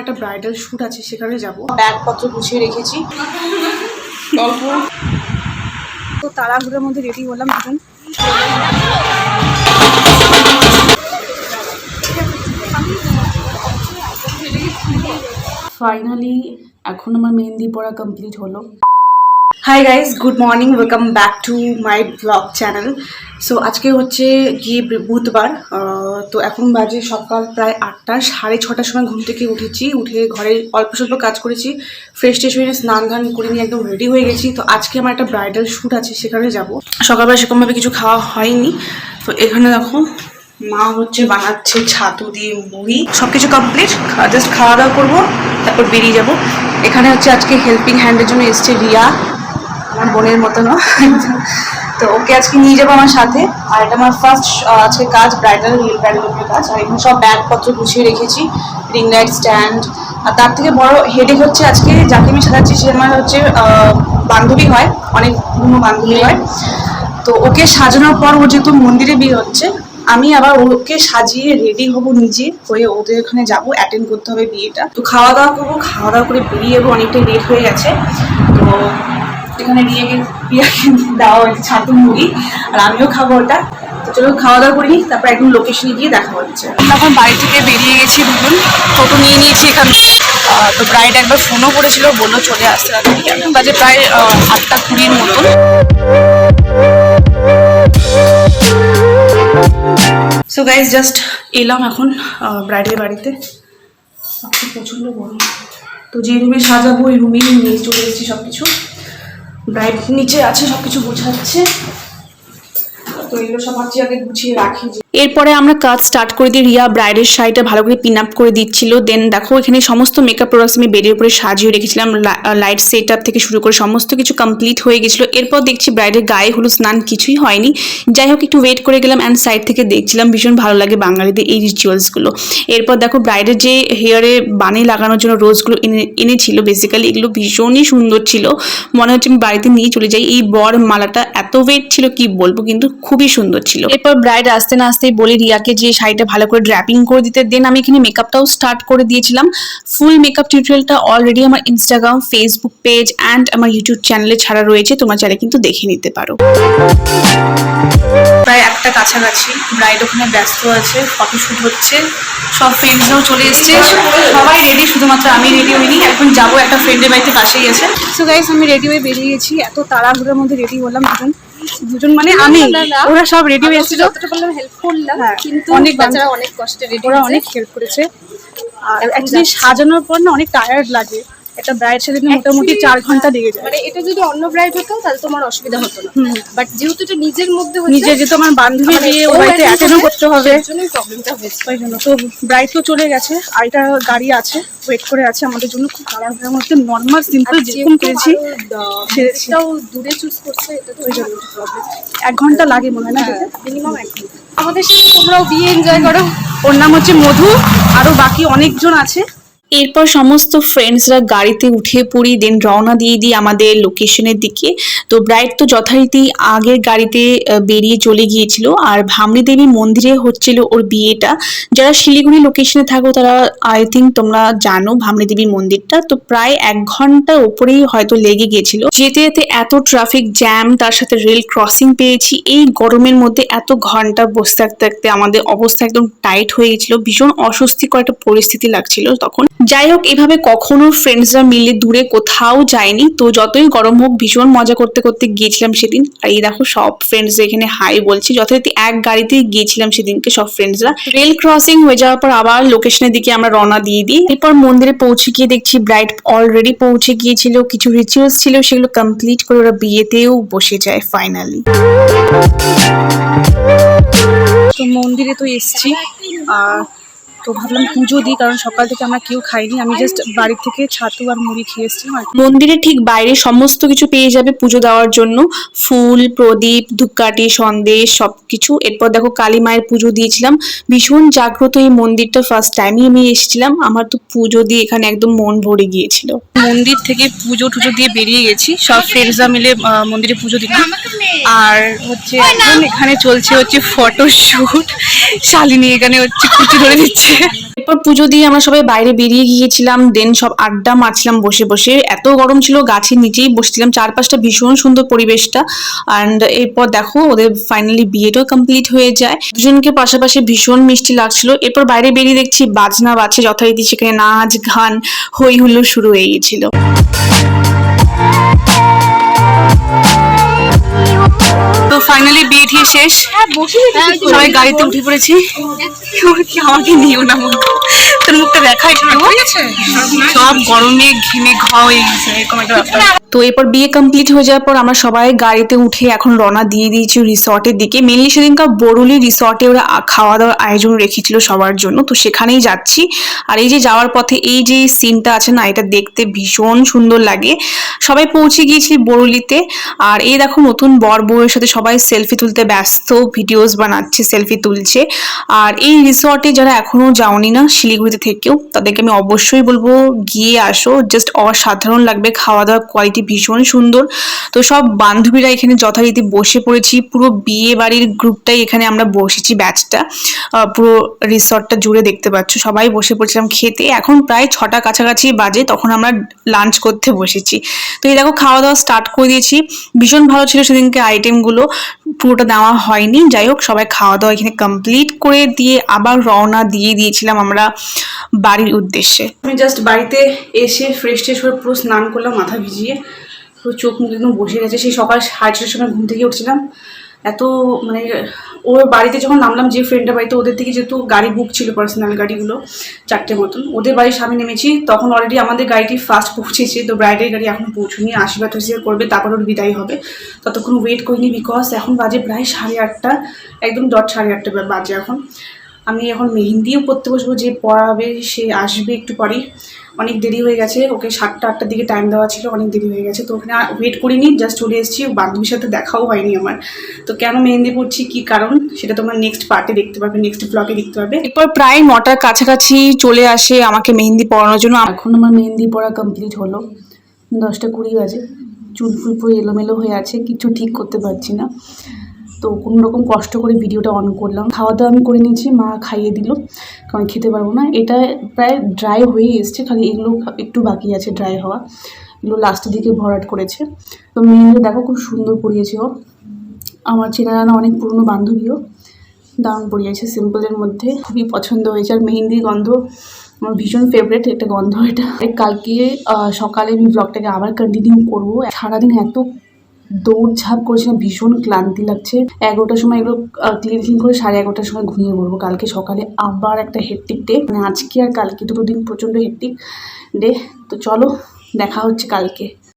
একটা bridal shoot আছে সেখানে যাব। ব্যাগপত্র গুছিয়ে রেখেছি। গল্প। তো তাড়াহুড়োর মধ্যে রেডি হলাম দুজন। ফাইনালি এখন আমার মেহেন্দি পড়া কমপ্লিট হলো। Hi guys good morning welcome back to my blog channel so আজকে হচ্ছে গিয়ে বুধবার তো এখন বাজে সকাল প্রায় আটটা, সাড়ে ছটার সময় ঘুম থেকে উঠেছি। উঠে ঘরে অল্প স্বল্প কাজ করেছি ফ্রেশ ট্রেশ হয়ে স্নান ধান করে নিয়ে একদম রেডি হয়ে গেছি। তো আজকে আমার একটা ব্রাইডাল শ্যুট আছে, সেখানে যাব। সকালবেলা সেরকমভাবে কিছু খাওয়া হয়নি। তো এখানে দেখো, মা হচ্ছে বানাচ্ছে ছাতু দিয়ে মুড়ি। সব কিছু কমপ্লিট জাস্ট খাওয়া দাওয়া করব, তারপর বেরিয়ে যাব। এখানে হচ্ছে আজকে হেল্পিং হ্যান্ডের জন্য এসছে রিয়া। আমার বোনের মতনও তো ওকে আজকে নিয়ে যাব আমার সাথে। আর এটা আমার ফার্স্ট আজকে কাজ ব্রাইডাল রিল ব্রাইডালের কাজ। আর এখানে সব ব্যাগপত্র গুছিয়ে রেখেছি রিং লাইট স্ট্যান্ড আর তার থেকে বড় হেডেক হচ্ছে আজকে, যাকে আমি সাজাচ্ছি, সে আমার হচ্ছে বান্ধবী হয়। অনেক পুরনো বান্ধবী হয়। তো ওকে সাজানোর পর ও যেহেতু মন্দিরে বিয়ে হচ্ছে, আমি আবার ওকে সাজিয়ে রেডি হব নিজে হয়ে ওদের ওখানে যাব অ্যাটেন্ড করতে হবে বিয়েটা। তো খাওয়া দাওয়া করব, খাওয়া দাওয়া করে বেরিয়ে যাব অনেকটা লেট হয়ে গেছে। তো এখানে রিয়াকে রিয়াকে দেওয়া হয়েছে ছাতু মুড়ি। আর আমিও খাব ওটা। তো চলো খাওয়া দাওয়া করিনি তারপর একদম লোকেশনে গিয়ে দেখা হচ্ছে। এখন বাড়ি থেকে বেরিয়ে গেছি দুজন টোটো নিয়ে নিয়েছি এখান থেকে। তো ব্রাইড একবার ফোনও করেছিল বলল চলে আসতে এখন বাজে প্রায় আটটা কুড়ির মতন। সো গাইজ জাস্ট এলাম এখন ব্রাইডের বাড়িতে। আজকে প্রচণ্ড গরম। তো যে রুমে সাজাবো ওই রুমেই নিয়ে চলে এসেছি সব কিছু ব্রাইড নিচে আছে সব কিছু গোছাচ্ছে আগে গুছিয়ে রাখি এরপরে আমরা কাজ স্টার্ট করে দিই। রিয়া ব্রাইডের শাড়িটা ভালো করে পিন আপ করে দিচ্ছিল। দেন দেখো, এখানে সমস্ত মেকআপ প্রোডাক্টস আমি বেডের উপরে সাজিয়ে রেখেছিলাম। লাইট সেট আপ থেকে শুরু করে সমস্ত কিছু কমপ্লিট হয়ে গেছিল। এরপর দেখছি ব্রাইডের গায়ে হলুদ স্নান কিছুই হয়নি। যাই হোক, একটু ওয়েট করে গেলাম অ্যান্ড সাইড থেকে দেখছিলাম ভীষণ ভালো লাগে বাঙালিদের এই রিচুয়ালসগুলো এরপর দেখো ব্রাইডের যে হেয়ারে বানি লাগানোর জন্য রোজগুলো এনে এনেছিল বেসিক্যালি এগুলো ভীষণই সুন্দর ছিল। মনে হচ্ছে আমি বাড়িতে নিয়ে চলে যাই। এই বর মালাটা এত ওয়েট ছিল, কি বলব? কিন্তু খুবই সুন্দর ছিল। এরপর ব্রাইড আসতে না আসতেই বলি রিয়াকে যে শাড়িটা ভালো করে ড্র্যাপিং করে দিতে। দেন আমি এখানে মেকআপটাও স্টার্ট করে দিয়েছিলাম। ফুল মেকআপ টিউটোরিয়ালটা অলরেডি আমার ইনস্টাগ্রাম ফেসবুক পেজ অ্যান্ড আমার ইউটিউব চ্যানেলে ছাড়া রয়েছে। তোমরা চাইলে কিন্তু দেখে নিতে পারো। প্রায় একটা কাছাকাছি ব্রাইড ওখানে ব্যস্ত আছে ফটোশ্যুট হচ্ছে। সব ফ্রেন্ডসরাও চলে এসছে। সবাই রেডি শুধুমাত্র আমি রেডি হইনি এখন যাব একটা ফ্রেন্ডের বাড়িতে পাশেই আছে। সো গাইস আমি রেডি হয়ে বেরিয়ে গেছি এত তাড়াহুড়োর মধ্যে রেডি হলাম দুজন। দুজন মানে আমি। ওরা সব রেডি হয়ে এসেছিল। যতটা পারলাম হেল্প করলাম হ্যাঁ, কিন্তু অনেক অনেক বাচ্চারা অনেক কষ্টে রেডি ওরা অনেক হেল্প করেছে। আর অ্যাকচুয়ালি সাজানোর পর না অনেক টায়ার্ড লাগে। একটা ব্রাইড সাজাতে মোটামুটি চার ঘণ্টা লেগে যায়। মানে এটা যদি অন্য ব্রাইড হতো তাহলে তোমার অসুবিধা হতো না। বাট যেহেতু এটা নিজের মধ্যে হচ্ছে নিজে যেহেতু আমার বান্ধবী মানে বাড়িতে attend অ্যাটেন্ডও করবে, করতে হবে। প্রবলেমটা হয়েছে। ওই জন্য। তো ব্রাইড তো চলে গেছে আর এটা গাড়ি আছে ওয়েট করে আছে আমাদের জন্য। খুব তাড়াহুড়োর মধ্যে নর্মাল সিম্পল যেরকম করেছি। সেটাও দূরে চুজ করছে এটা তো ওই জন্য। প্রবলেম এক ঘণ্টা লাগে মনে হয় না হ্যাঁ মিনিমাম এক ঘণ্টা। আমাদের সাথে তোমরাও বিয়ে এনজয় করো। ওর নাম হচ্ছে মধু আরও বাকি অনেকজন আছে। এরপর সমস্ত ফ্রেন্ডসরা গাড়িতে উঠে পড়ি দেন রওনা দিয়ে দিই আমাদের লোকেশনের দিকে। তো ব্রাইড তো যথারীতি আগের গাড়িতে বেরিয়ে চলে গিয়েছিল। আর ভামরি দেবী মন্দিরে হচ্ছিল ওর বিয়েটা। যারা শিলিগুড়ি লোকেশনে থাকো, তারা আই থিঙ্ক তোমরা জানো ভামরি দেবী মন্দিরটা। তো প্রায় এক ঘণ্টা ওপরেই হয়তো লেগে গিয়েছিল। যেতে যেতে এত ট্রাফিক জ্যাম তার সাথে রেল ক্রসিং পেয়েছি। এই গরমের মধ্যে এত ঘণ্টা বসে থাকতে থাকতে আমাদের অবস্থা একদম টাইট হয়ে গেছিল ভীষণ অস্বস্তিকর একটা পরিস্থিতি লাগছিল তখন। যাই হোক এভাবে কখনো ফ্রেন্ডসরা মিলে দূরে কোথাও যায়নি। তো যতই গরম হোক, ভীষণ মজা করতে করতে গিয়েছিলাম সেদিন। আর এই দেখো, সব ফ্রেন্ডস এখানে হাই বলছি। যথারীতি এক গাড়িতেই গিয়েছিলাম সেদিনকে সব ফ্রেন্ডসরা রেল ক্রসিং হয়ে যাওয়ার পর আবার লোকেশনের দিকে আমরা রওনা দিয়ে দিই। এরপর মন্দিরে পৌঁছে গিয়ে দেখছি ব্রাইড অলরেডি পৌঁছে গিয়েছিল। কিছু রিচুয়ালস ছিল, সেগুলো কমপ্লিট করে ওরা বিয়েতেও বসে যায় ফাইনালি তো মন্দিরে তো এসছি। আর তো ভাবলাম পুজো দিই কারণ সকাল থেকে আমরা কেউ খাইনি। আমি জাস্ট বাড়ি থেকে ছাতু আর মুড়ি খেয়ে এসেছিলাম আর কি। মন্দিরে ঠিক বাইরে সমস্ত কিছু পেয়ে যাবে পুজো দেওয়ার জন্য। ফুল প্রদীপ ধূপকাঠি সন্দেশ সবকিছু। এরপর দেখো কালী মায়ের পুজো দিয়েছিলাম। ভীষণ জাগ্রত এই মন্দিরটা ফার্স্ট টাইমই আমি এসেছিলাম। আমার তো পুজো দিয়ে এখানে একদম মন ভরে গিয়েছিল। মন্দির থেকে পুজো টুজো দিয়ে বেরিয়ে গেছি। সব ফ্রেন্ডসরা মিলে মন্দিরে পুজো দিলাম। আর হচ্ছে এখন এখানে চলছে হচ্ছে ফটো শুট শালিনী এখানে হচ্ছে কুচি ধরে দিচ্ছে। এরপর পুজো দিয়ে আমরা সবাই বাইরে বেরিয়ে গিয়েছিলাম দেন সব আড্ডা মারছিলাম বসে বসে। এত গরম ছিল গাছের নিচেই বসছিলাম চারপাশটা ভীষণ সুন্দর পরিবেশটা। অ্যান্ড এরপর দেখো ওদের ফাইনালি বিয়েটাও কমপ্লিট হয়ে যায়। দুজনকে পাশাপাশি ভীষণ মিষ্টি লাগছিল। এরপর বাইরে বেরিয়ে দেখছি বাজনা বাজছে যথারীতি সেখানে নাচ গান হই হুল্লো শুরু হয়ে গেছিল তো ফাইনালি বিয়ে শেষ। হ্যাঁ সবাই গাড়িতে উঠে পড়েছি। সব গরমে ঘেমে ঘা তো এরপর বিয়ে কমপ্লিট হয়ে যাওয়ার পর আমরা সবাই গাড়িতে উঠে এখন রওনা দিয়ে দিয়েছি রিসর্টের দিকে। মেনলি সেদিনকার বরুলি রিসর্টে ওরা খাওয়া দাওয়ার আয়োজন রেখেছিল সবার জন্য, তো সেখানেই যাচ্ছি। আর এই যে যাওয়ার পথে এই যে সিনটা আছে না, এটা দেখতে ভীষণ সুন্দর লাগে। সবাই পৌঁছে গিয়েছি বরুলিতে, আর এই দেখো নতুন বর বউয়ের সাথে সবাই সেলফি তুলতে ব্যস্ত ভিডিওস বানাচ্ছে সেলফি তুলছে। আর এই রিসর্টে যারা এখনও যাওনি না, শিলিগুড়িতে থেকেও, তাদেরকে আমি অবশ্যই বলব গিয়ে আসো। জাস্ট অসাধারণ লাগবে খাওয়া দাওয়ার কোয়ালিটি ভীষণ সুন্দর। তো সব বান্ধবীরা এখানে যথারীতি বসে পড়েছি। পুরো বিয়ে বাড়ির গ্রুপটাই এখানে আমরা বসেছি ব্যাচটা পুরো রিসর্টটা জুড়ে দেখতে পাচ্ছ। সবাই বসে পড়েছিলাম খেতে। এখন প্রায় ছটা কাছাকাছি বাজে, তখন আমরা লাঞ্চ করতে বসেছি। তো এই দেখো খাওয়া দাওয়া স্টার্ট করে দিয়েছি। ভীষণ ভালো ছিল সেদিনকে আইটেমগুলো পুরোটা দেওয়া হয়নি। যাই হোক সবাই খাওয়া দাওয়া এখানে কমপ্লিট করে দিয়ে আবার রওনা দিয়ে দিয়েছিলাম আমরা বাড়ির উদ্দেশ্যে। আমি জাস্ট বাড়িতে এসে ফ্রেশ ট্রেশ হয়ে পুরো স্নান করলাম, মাথা ভিজিয়ে পুরো চোখ মুখ একদম বসে গেছে। সেই সকাল সাড়ে ছটার সময় ঘুম থেকে উঠছিলাম। এত মানে ওর বাড়িতে যখন নামলাম যে ফ্রেন্ডের বাড়িতে, ওদের থেকে যেহেতু গাড়ি বুক ছিল পার্সোনাল গাড়িগুলো, চারটে মতন, ওদের বাড়ির সামনে নেমেছি, তখন অলরেডি আমাদের গাড়িটি ফার্স্ট পৌঁছেছে, তো ব্রাইডের গাড়ি এখন পৌঁছুনি, আশীর্বাদ টাশীর্বাদ করবে, তারপর ওর বিদায় হবে। ততক্ষণ ওয়েট করিনি বিকজ এখন বাজে প্রায় সাড়ে আটটা, একদম ডট সাড়ে আটটা বাজে এখন। আমি এখন মেহেন্দিও পড়তে বসবো, যে পড়াবে সে আসবে একটু পরেই। অনেক দেরি হয়ে গেছে ওকে সাতটা আটটার দিকে টাইম দেওয়া ছিল অনেক দেরি হয়ে গেছে তো ওখানে ওয়েট করিনি জাস্ট চলে এসেছি বান্ধবীর সাথে দেখাও হয়নি আমার। তো কেন মেহেন্দি পড়ছি কি কারণ সেটা তোমরা নেক্সট পার্টে দেখতে পাবে নেক্সট ব্লগে দেখতে পাবে। এরপর প্রায় নটার কাছাকাছি চলে আসে আমাকে মেহেন্দি পড়ানোর জন্য। এখন আমার মেহেন্দি পড়া কমপ্লিট হলো। দশটা কুড়ি বাজে। চুল ফুল পুরো এলোমেলো হয়ে আছে কিছু ঠিক করতে পারছি না। তো কোনো রকম কষ্ট করে ভিডিওটা অন করলাম। খাওয়া দাওয়া আমি করে নিয়েছি, মা খাইয়ে দিল, কারণ খেতে পারব না। এটা প্রায় ড্রাই হয়ে এসছে, খালি এগুলো একটু বাকি আছে ড্রাই হওয়া। এগুলো লাস্টের দিকে ভরাট করেছে। তো মেহেন্দি দেখো খুব সুন্দর পরিয়েছে ও। আমার চেনা জানা অনেক পুরনো বান্ধবীও দারুণ পরিয়েছে সিম্পলের মধ্যে খুবই পছন্দ হয়েছে। আর মেহেন্দির গন্ধ আমার ভীষণ ফেভারেট একটা গন্ধ এটা। কালকে সকালে আমি ব্লগটাকে আবার কন্টিনিউ করব। সারাদিন এত দৌড়ঝাঁপ করেছিলাম ভীষণ ক্লান্তি লাগছে। এগারোটার সময় এগুলো ক্লিন ক্লিন করে সাড়ে এগারোটার সময় ঘুমিয়ে পড়ব। কালকে সকালে আবার একটা হেট্টিক ডে মানে আজকে আর কালকে দুটো দিন প্রচণ্ড হেট্টিক ডে তো চলো, দেখা হচ্ছে কালকে।